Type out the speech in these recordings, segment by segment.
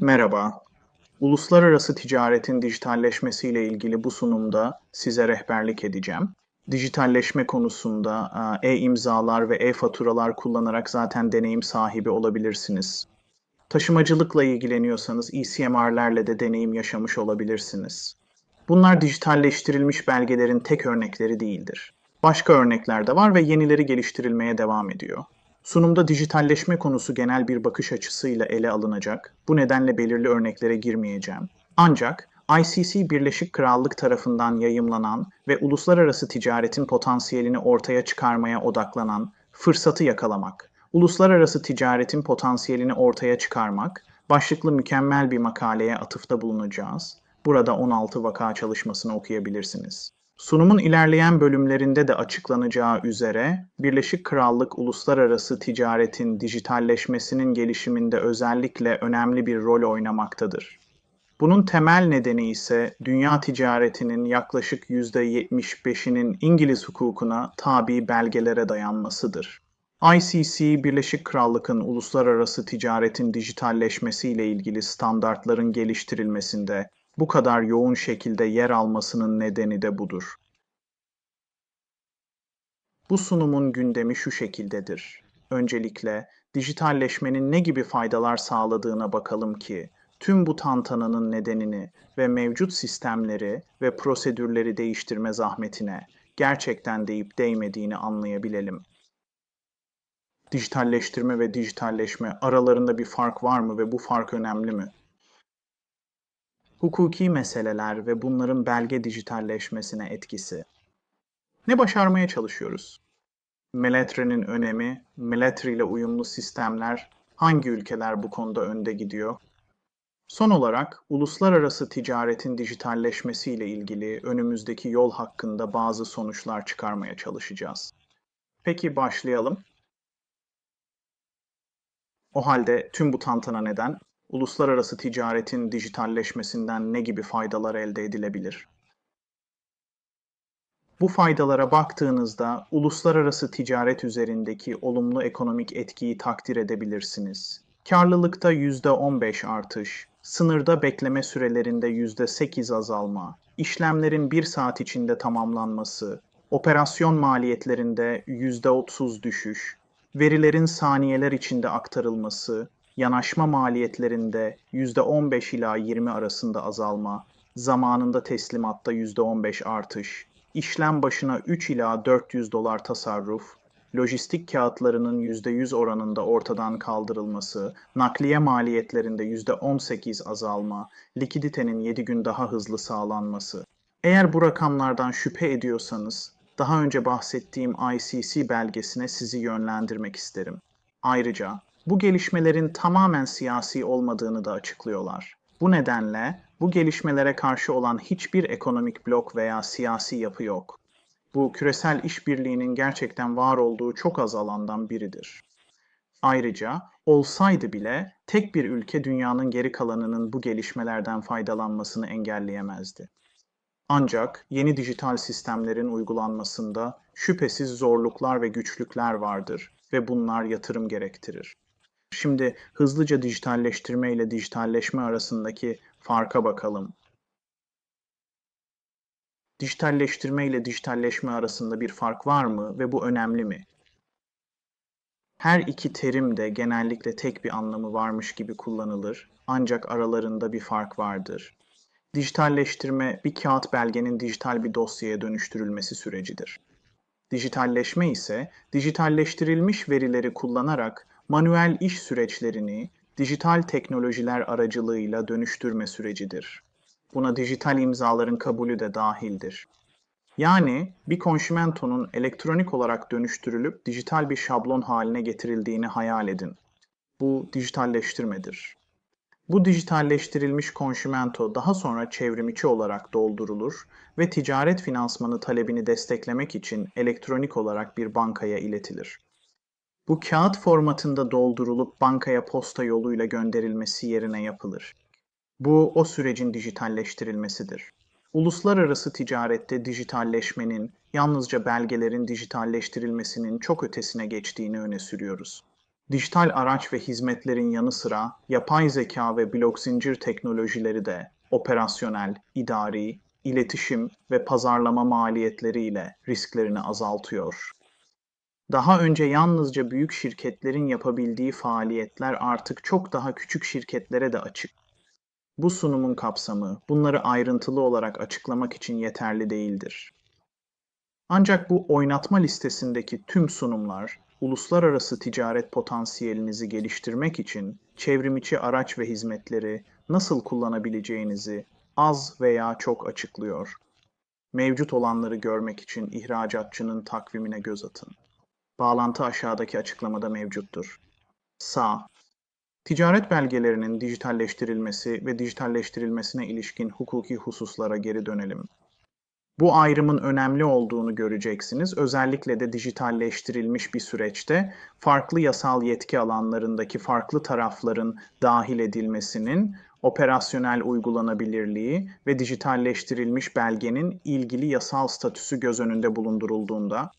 Merhaba. Uluslararası ticaretin dijitalleşmesiyle ilgili bu sunumda size rehberlik edeceğim. Dijitalleşme konusunda e, e-imzalar ve e-faturalar kullanarak zaten deneyim sahibi olabilirsiniz. Taşımacılıkla ilgileniyorsanız ECMR'lerle de deneyim yaşamış olabilirsiniz. Bunlar dijitalleştirilmiş belgelerin tek örnekleri değildir. Başka örnekler de var ve yenileri geliştirilmeye devam ediyor. Sunumda dijitalleşme konusu genel bir bakış açısıyla ele alınacak. Bu nedenle belirli örneklere girmeyeceğim. Ancak ICC Birleşik Krallık tarafından yayımlanan ve uluslararası ticaretin potansiyelini ortaya çıkarmaya odaklanan Fırsatı Yakalamak, Uluslararası Ticaretin Potansiyelini Ortaya Çıkarmak başlıklı mükemmel bir makaleye atıfta bulunacağız. Burada 16 vaka çalışmasını okuyabilirsiniz. Sunumun ilerleyen bölümlerinde de açıklanacağı üzere Birleşik Krallık uluslararası ticaretin dijitalleşmesinin gelişiminde özellikle önemli bir rol oynamaktadır. Bunun temel nedeni ise dünya ticaretinin yaklaşık %75'inin İngiliz hukukuna tabi belgelere dayanmasıdır. ICC, Birleşik Krallık'ın uluslararası ticaretin dijitalleşmesiyle ilgili standartların geliştirilmesinde bu kadar yoğun şekilde yer almasının nedeni de budur. Bu sunumun gündemi şu şekildedir. Öncelikle dijitalleşmenin ne gibi faydalar sağladığına bakalım ki tüm bu tantananın nedenini ve mevcut sistemleri ve prosedürleri değiştirme zahmetine gerçekten deyip değmediğini anlayabilelim. Dijitalleştirme ve dijitalleşme aralarında bir fark var mı ve bu fark önemli mi? Hukuki meseleler ve bunların belge dijitalleşmesine etkisi. Ne başarmaya çalışıyoruz? Meletre'nin önemi, Meletre ile uyumlu sistemler, hangi ülkeler bu konuda önde gidiyor? Son olarak uluslararası ticaretin dijitalleşmesi ile ilgili önümüzdeki yol hakkında bazı sonuçlar çıkarmaya çalışacağız. Peki başlayalım. O halde tüm bu tantana neden uluslararası ticaretin dijitalleşmesinden ne gibi faydalar elde edilebilir? Bu faydalara baktığınızda uluslararası ticaret üzerindeki olumlu ekonomik etkiyi takdir edebilirsiniz. Karlılıkta %15 artış, sınırda bekleme sürelerinde %8 azalma, işlemlerin 1 saat içinde tamamlanması, operasyon maliyetlerinde %30 düşüş, verilerin saniyeler içinde aktarılması, yanaşma maliyetlerinde %15 ila 20 arasında azalma, zamanında teslimatta %15 artış, işlem başına 3 ila 400 dolar tasarruf, lojistik kağıtlarının %100 oranında ortadan kaldırılması, nakliye maliyetlerinde %18 azalma, likiditenin 7 gün daha hızlı sağlanması. Eğer bu rakamlardan şüphe ediyorsanız, daha önce bahsettiğim ICC belgesine sizi yönlendirmek isterim. Ayrıca bu gelişmelerin tamamen siyasi olmadığını da açıklıyorlar. Bu nedenle bu gelişmelere karşı olan hiçbir ekonomik blok veya siyasi yapı yok. Bu küresel işbirliğinin gerçekten var olduğu çok az alandan biridir. Ayrıca olsaydı bile tek bir ülke dünyanın geri kalanının bu gelişmelerden faydalanmasını engelleyemezdi. Ancak yeni dijital sistemlerin uygulanmasında şüphesiz zorluklar ve güçlükler vardır ve bunlar yatırım gerektirir. Şimdi hızlıca dijitalleştirme ile dijitalleşme arasındaki farka bakalım. Dijitalleştirme ile dijitalleşme arasında bir fark var mı ve bu önemli mi? Her iki terim de genellikle tek bir anlamı varmış gibi kullanılır ancak aralarında bir fark vardır. Dijitalleştirme bir kağıt belgenin dijital bir dosyaya dönüştürülmesi sürecidir. Dijitalleşme ise dijitalleştirilmiş verileri kullanarak manuel iş süreçlerini dijital teknolojiler aracılığıyla dönüştürme sürecidir. Buna dijital imzaların kabulü de dahildir. Yani bir konşimentonun elektronik olarak dönüştürülüp dijital bir şablon haline getirildiğini hayal edin. Bu dijitalleştirmedir. Bu dijitalleştirilmiş konşimento daha sonra çevrimiçi olarak doldurulur ve ticaret finansmanı talebini desteklemek için elektronik olarak bir bankaya iletilir. Bu kağıt formatında doldurulup bankaya posta yoluyla gönderilmesi yerine yapılır. Bu o sürecin dijitalleştirilmesidir. Uluslararası ticarette dijitalleşmenin yalnızca belgelerin dijitalleştirilmesinin çok ötesine geçtiğini öne sürüyoruz. Dijital araç ve hizmetlerin yanı sıra yapay zeka ve blok zincir teknolojileri de operasyonel, idari, iletişim ve pazarlama maliyetleriyle risklerini azaltıyor. Daha önce yalnızca büyük şirketlerin yapabildiği faaliyetler artık çok daha küçük şirketlere de açık. Bu sunumun kapsamı bunları ayrıntılı olarak açıklamak için yeterli değildir. Ancak bu oynatma listesindeki tüm sunumlar, uluslararası ticaret potansiyelinizi geliştirmek için çevrimiçi araç ve hizmetleri nasıl kullanabileceğinizi az veya çok açıklıyor. Mevcut olanları görmek için ihracatçının takvimine göz atın. Bağlantı aşağıdaki açıklamada mevcuttur. Sağ. Ticaret belgelerinin dijitalleştirilmesi ve dijitalleştirilmesine ilişkin hukuki hususlara geri dönelim. Bu ayrımın önemli olduğunu göreceksiniz. Özellikle de dijitalleştirilmiş bir süreçte farklı yasal yetki alanlarındaki farklı tarafların dahil edilmesinin operasyonel uygulanabilirliği ve dijitalleştirilmiş belgenin ilgili yasal statüsü göz önünde bulundurulduğunda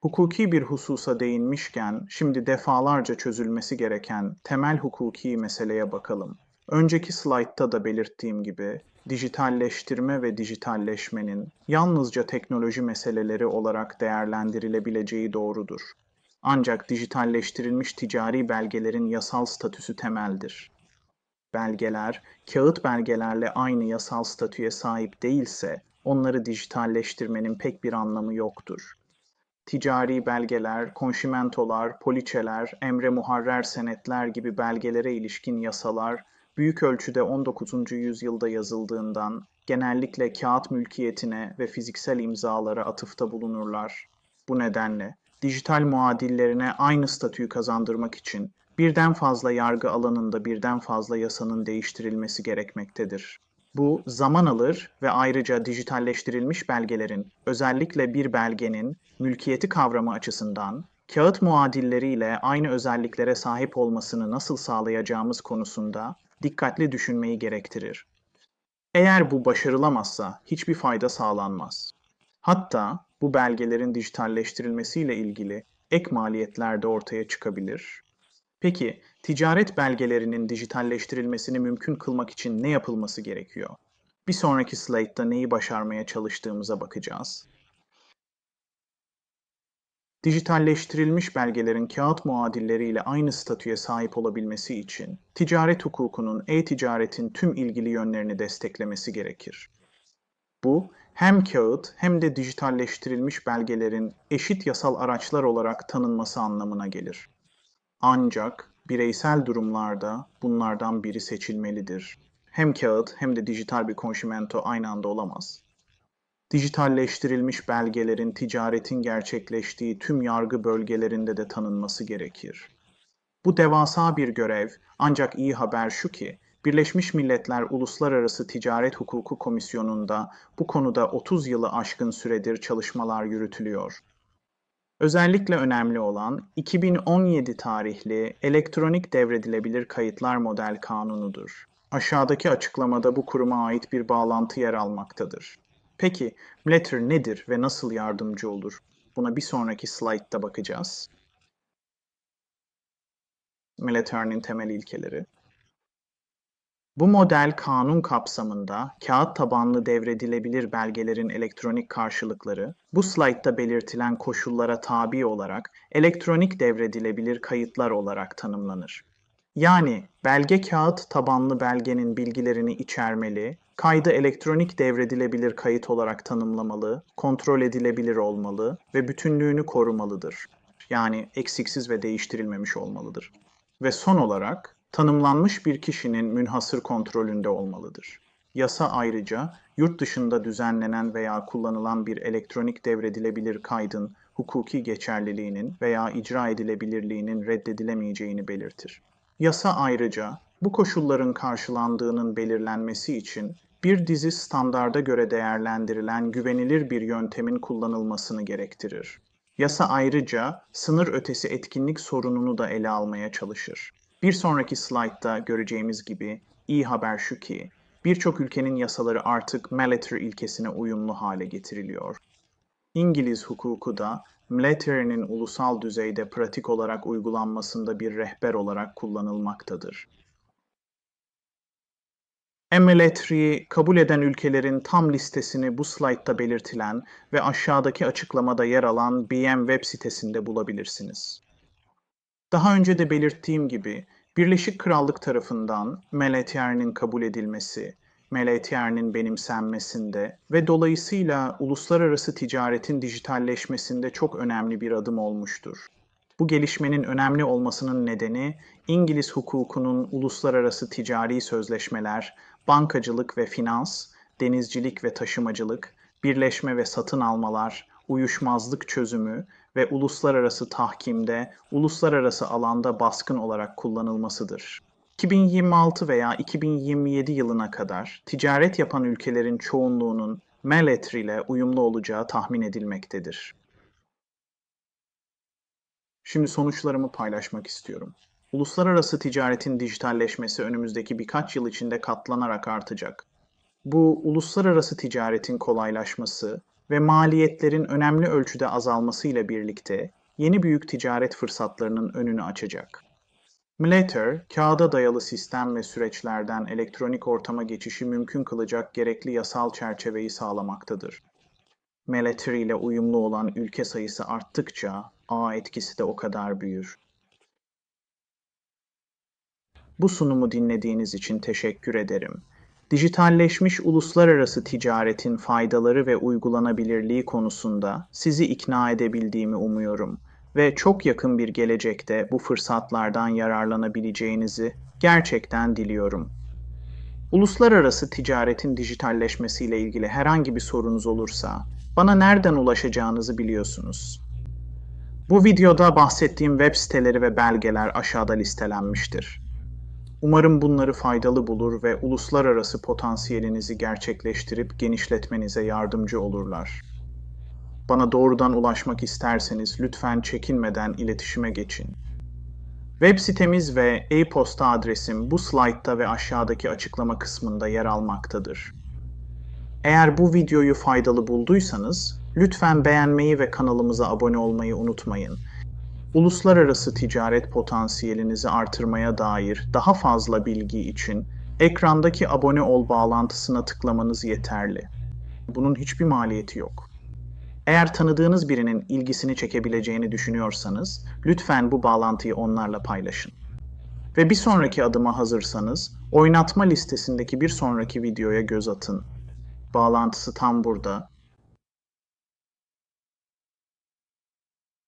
Hukuki bir hususa değinmişken şimdi defalarca çözülmesi gereken temel hukuki meseleye bakalım. Önceki slaytta da belirttiğim gibi dijitalleştirme ve dijitalleşmenin yalnızca teknoloji meseleleri olarak değerlendirilebileceği doğrudur. Ancak dijitalleştirilmiş ticari belgelerin yasal statüsü temeldir. Belgeler, kağıt belgelerle aynı yasal statüye sahip değilse onları dijitalleştirmenin pek bir anlamı yoktur ticari belgeler, konşimentolar, poliçeler, emre muharrer senetler gibi belgelere ilişkin yasalar büyük ölçüde 19. yüzyılda yazıldığından genellikle kağıt mülkiyetine ve fiziksel imzalara atıfta bulunurlar. Bu nedenle dijital muadillerine aynı statüyü kazandırmak için birden fazla yargı alanında birden fazla yasanın değiştirilmesi gerekmektedir. Bu zaman alır ve ayrıca dijitalleştirilmiş belgelerin, özellikle bir belgenin mülkiyeti kavramı açısından kağıt muadilleriyle aynı özelliklere sahip olmasını nasıl sağlayacağımız konusunda dikkatli düşünmeyi gerektirir. Eğer bu başarılamazsa hiçbir fayda sağlanmaz. Hatta bu belgelerin dijitalleştirilmesiyle ilgili ek maliyetler de ortaya çıkabilir Peki, ticaret belgelerinin dijitalleştirilmesini mümkün kılmak için ne yapılması gerekiyor? Bir sonraki slaytta neyi başarmaya çalıştığımıza bakacağız. Dijitalleştirilmiş belgelerin kağıt muadilleriyle aynı statüye sahip olabilmesi için ticaret hukukunun e-ticaretin tüm ilgili yönlerini desteklemesi gerekir. Bu, hem kağıt hem de dijitalleştirilmiş belgelerin eşit yasal araçlar olarak tanınması anlamına gelir. Ancak bireysel durumlarda bunlardan biri seçilmelidir. Hem kağıt hem de dijital bir konşimento aynı anda olamaz. Dijitalleştirilmiş belgelerin ticaretin gerçekleştiği tüm yargı bölgelerinde de tanınması gerekir. Bu devasa bir görev ancak iyi haber şu ki Birleşmiş Milletler Uluslararası Ticaret Hukuku Komisyonu'nda bu konuda 30 yılı aşkın süredir çalışmalar yürütülüyor. Özellikle önemli olan 2017 tarihli Elektronik Devredilebilir Kayıtlar Model Kanunu'dur. Aşağıdaki açıklamada bu kuruma ait bir bağlantı yer almaktadır. Peki, Mletter nedir ve nasıl yardımcı olur? Buna bir sonraki slaytta bakacağız. Milletter'in temel ilkeleri. Bu model kanun kapsamında kağıt tabanlı devredilebilir belgelerin elektronik karşılıkları, bu slaytta belirtilen koşullara tabi olarak elektronik devredilebilir kayıtlar olarak tanımlanır. Yani belge kağıt tabanlı belgenin bilgilerini içermeli, kaydı elektronik devredilebilir kayıt olarak tanımlamalı, kontrol edilebilir olmalı ve bütünlüğünü korumalıdır. Yani eksiksiz ve değiştirilmemiş olmalıdır. Ve son olarak tanımlanmış bir kişinin münhasır kontrolünde olmalıdır. Yasa ayrıca yurt dışında düzenlenen veya kullanılan bir elektronik devredilebilir kaydın hukuki geçerliliğinin veya icra edilebilirliğinin reddedilemeyeceğini belirtir. Yasa ayrıca bu koşulların karşılandığının belirlenmesi için bir dizi standarda göre değerlendirilen güvenilir bir yöntemin kullanılmasını gerektirir. Yasa ayrıca sınır ötesi etkinlik sorununu da ele almaya çalışır. Bir sonraki slaytta göreceğimiz gibi iyi haber şu ki birçok ülkenin yasaları artık Malater ilkesine uyumlu hale getiriliyor. İngiliz hukuku da Mlettery'nin ulusal düzeyde pratik olarak uygulanmasında bir rehber olarak kullanılmaktadır. Mlettery'i kabul eden ülkelerin tam listesini bu slaytta belirtilen ve aşağıdaki açıklamada yer alan BM web sitesinde bulabilirsiniz. Daha önce de belirttiğim gibi Birleşik Krallık tarafından Mlettery'nin kabul edilmesi, Mlettery'nin benimsenmesinde ve dolayısıyla uluslararası ticaretin dijitalleşmesinde çok önemli bir adım olmuştur. Bu gelişmenin önemli olmasının nedeni İngiliz hukukunun uluslararası ticari sözleşmeler, bankacılık ve finans, denizcilik ve taşımacılık, birleşme ve satın almalar, uyuşmazlık çözümü ve uluslararası tahkimde uluslararası alanda baskın olarak kullanılmasıdır. 2026 veya 2027 yılına kadar ticaret yapan ülkelerin çoğunluğunun Mlettery ile uyumlu olacağı tahmin edilmektedir. Şimdi sonuçlarımı paylaşmak istiyorum. Uluslararası ticaretin dijitalleşmesi önümüzdeki birkaç yıl içinde katlanarak artacak. Bu uluslararası ticaretin kolaylaşması ve maliyetlerin önemli ölçüde azalmasıyla birlikte yeni büyük ticaret fırsatlarının önünü açacak. Mlettery, kağıda dayalı sistem ve süreçlerden elektronik ortama geçişi mümkün kılacak gerekli yasal çerçeveyi sağlamaktadır. Mlettery ile uyumlu olan ülke sayısı arttıkça ağ etkisi de o kadar büyür. Bu sunumu dinlediğiniz için teşekkür ederim. Dijitalleşmiş uluslararası ticaretin faydaları ve uygulanabilirliği konusunda sizi ikna edebildiğimi umuyorum ve çok yakın bir gelecekte bu fırsatlardan yararlanabileceğinizi gerçekten diliyorum. Uluslararası ticaretin dijitalleşmesiyle ilgili herhangi bir sorunuz olursa bana nereden ulaşacağınızı biliyorsunuz. Bu videoda bahsettiğim web siteleri ve belgeler aşağıda listelenmiştir. Umarım bunları faydalı bulur ve uluslararası potansiyelinizi gerçekleştirip genişletmenize yardımcı olurlar. Bana doğrudan ulaşmak isterseniz lütfen çekinmeden iletişime geçin. Web sitemiz ve e-posta adresim bu slaytta ve aşağıdaki açıklama kısmında yer almaktadır. Eğer bu videoyu faydalı bulduysanız lütfen beğenmeyi ve kanalımıza abone olmayı unutmayın. Uluslararası ticaret potansiyelinizi artırmaya dair daha fazla bilgi için ekrandaki abone ol bağlantısına tıklamanız yeterli. Bunun hiçbir maliyeti yok. Eğer tanıdığınız birinin ilgisini çekebileceğini düşünüyorsanız lütfen bu bağlantıyı onlarla paylaşın. Ve bir sonraki adıma hazırsanız oynatma listesindeki bir sonraki videoya göz atın. Bağlantısı tam burada